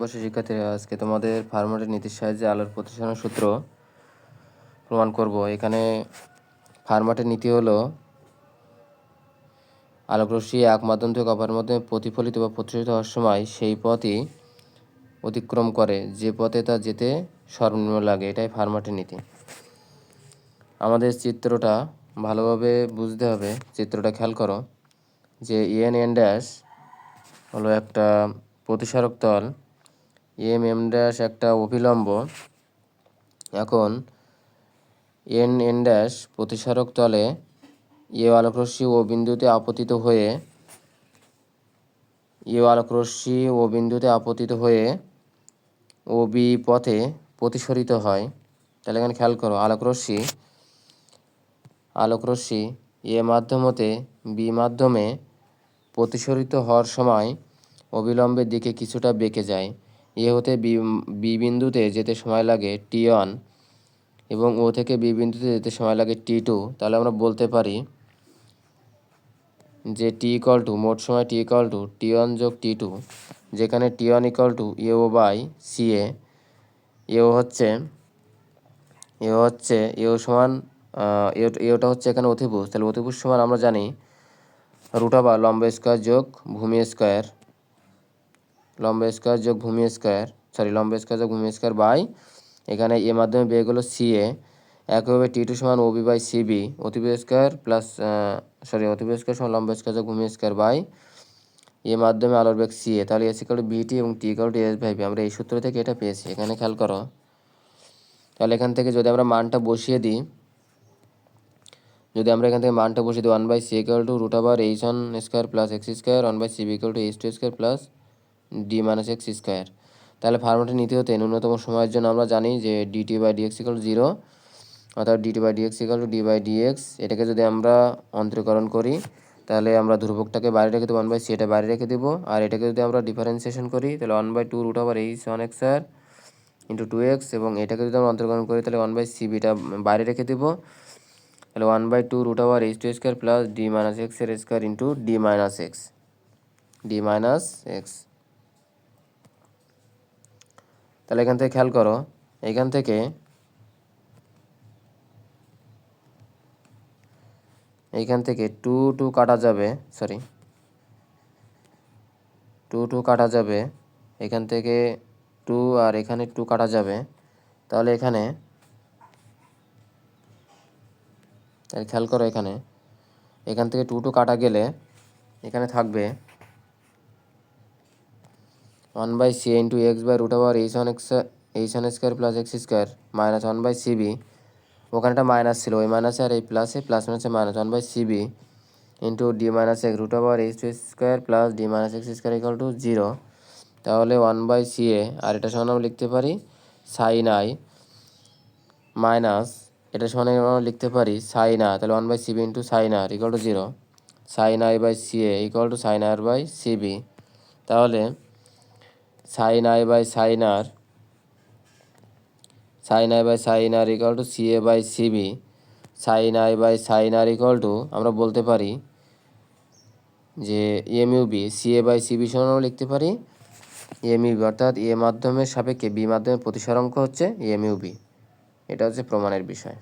অবশ্যই শিক্ষার্থীরা আজকে তোমাদের ফার্মাটের নীতির সাহায্যে আলোর প্রতিসরণ সূত্র প্রমাণ করব। এখানে ফার্মাটের নীতি হলো, আলোকরশ্মি এক মাধ্যম থেকে অপর মাধ্যমে প্রতিফলিত বা প্রতিষ্ঠিত হওয়ার সময় সেই পথই অতিক্রম করে। যে পথে তা যেতে সর্বনিম্ন লাগে, এটাই ফার্মাটের নীতি। আমাদের চিত্রটা ভালোভাবে বুঝতে হবে। চিত্রটা খেয়াল করো যে ইএন এন ড্যাশ হলো একটা প্রতিসারক তল। এম এম ড্যাশ একটা অভিলম্ব। এখন এন এন ড্যাশ প্রতিসারক তলে এ আলোকরশ্মি ও বিন্দুতে আপতিত হয়ে এ আলোকরশ্মি ও বিন্দুতে আপতিত হয়ে ও বি পথে প্রতিসরিত হয়। তাহলে এখানে খেয়াল করো, আলোকরশ্মি আলোকরশ্মি এ মাধ্যমতে বি মাধ্যমে প্রতিসরিত হওয়ার সময় অবিলম্বের দিকে কিছুটা বেঁকে যায়। এ হতে বি বি বিন্দুতে যেতে সময় লাগে টি ওয়ান এবং ও থেকে বি বিন্দুতে যেতে সময় লাগে টি টু, তাহলে আমরা বলতে পারি যে টি ইকল টু, মোট সময় T equal to, T one যোগ টি টু, যেখানে T one equal to A O by C A A O হচ্ছে এও হচ্ছে এও সমান এওটা হচ্ছে এখানে অতিভুজ, তাহলে অতিভুজ সমান আমরা জানি রুটা বা লম্ব স্কোয়ার যোগ ভূমি স্কোয়ার লম্ব স্কোয়ার যোগ ভূমি স্কোয়ার সরি লম্ব স্কোয়ার যোগ ভূমি স্কোয়ার বাই এখানে এ মাধ্যমে বেগ হলো সি এ একইভাবে টি টু সমান O B by C B অতিভুজ স্কোয়ার প্লাস সরি অতিভুজ স্কোয়ার সমান লম্ব স্কোয়ার যোগ ভূমি স্কোয়ার বাই এ মাধ্যমে আলোর বেগ সি এ তাহলে এস ইকাল বিটি এবং টি ইকাল এস বি আমরা এই সূত্র থেকে এটা পেয়েছি, এখানে খেয়াল করো। তাহলে এখান থেকে যদি আমরা মানটা বসিয়ে দিই, যদি আমরা এখান থেকে মানটা বসিয়ে দিই one by C equal to root আবার H one square plus X square one by C B equal to H two square plus D minus X square তাহলে ফার্মেটে নিতে হতে ন্যূনতম সময়ের জন্য আমরা জানি যে D T by D X equal zero অর্থাৎ D T by D X equal to D by D X এটাকে যদি আমরা অন্তরীকরণ করি, তাহলে আমরা ধ্রুবকটাকে বাইরে রেখে দেবো ওয়ান বাই সি এটা বাইরে রেখে দেবো। আর এটাকে যদি আমরা ডিফারেন্সিয়েশন করি, তাহলে ওয়ান বাই টু রুট আবার এইচ ওয়ান এক্স আর ইন্টু টু এক্স এবং এটাকে যদি আমরা অন্তর্গ্রহণ করি, তাহলে ওয়ান বাই সি বিটা বাইরে রেখে দেবো। তাহলে ওয়ান বাই টু রুট আবার H two square plus D minus এক্সের square into D minus X D minus X তাহলে এখান থেকে খেয়াল করো, এখান থেকে এইখান থেকে টু টু কাটা যাবে সরি টু টু কাটা যাবে, এখান থেকে টু আর এখানে টু কাটা যাবে, তাহলে এখানে খেয়াল করো এখানে, এখান থেকে টু টু কাটা গেলে এখানে থাকবে one by C into X by root over H one X H one square plus X square minus one by C B ওখানে একটা মাইনাস ছিল, ওই মাইনাসে আর এই প্লাসে প্লাস মাইনাসে minus one by C B into D minus X root over H two square plus D minus X square equal to zero তাহলে one by C A আর এটা সমান আমরা লিখতে পারি সাইন আই মাইনাস এটা সমান আমরা লিখতে পারি সাইন আর তাহলে one by C B into sine R equal to zero sine I by C A equal to sine R by C B তাহলে sine I by sine R sine I by sine R equal to C A by C B sine I by sine R equal to আমরা বলতে পারি যে M U B C A by C B সমান আমরা লিখতে পারি M U B অর্থাৎ এ মাধ্যমের সাপেক্ষে বি মাধ্যমের প্রতিসরাঙ্ক হচ্ছে এম ইউ বি এটা হচ্ছে প্রমাণের বিষয়।